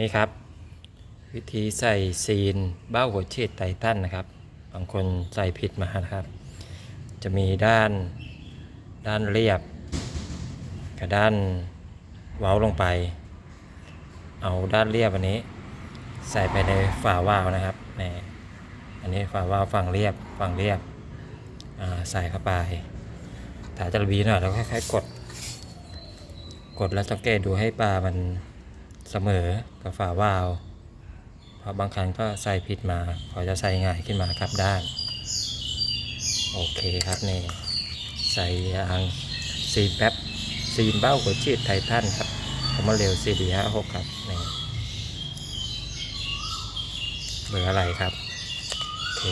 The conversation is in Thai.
นี่ครับ วิธีใส่ซีนเบ้าหัวเฉดไททันนะครับ บางคนใส่ผิดมานะครับ จะมีด้านด้านเรียบกับด้านเว้าลงไป เอาด้านเรียบอันนี้ ใส่ไปในฝาวาล์วนะครับนี่อันนี้ฝาวาล์วฝั่งเรียบฝั่งเรียบใส่เข้าไปถ้าจะบีหน่อยแล้วค่อยๆกด กดแล้วสังเกตดูให้ปลามัน เสมอกับฝาวาล์วเพราะบางครั้งก็ใส่ผิดมาพอจะใส่ง่ายขึ้นมาครับด้าน โอเคครับนี่ใส่ยางซีแป๊บซีนเบ้าหัวฉีดไททันครับคอมมาเร็ว CD 5 6ครับนี่เบอร์อะไรครับ โอเค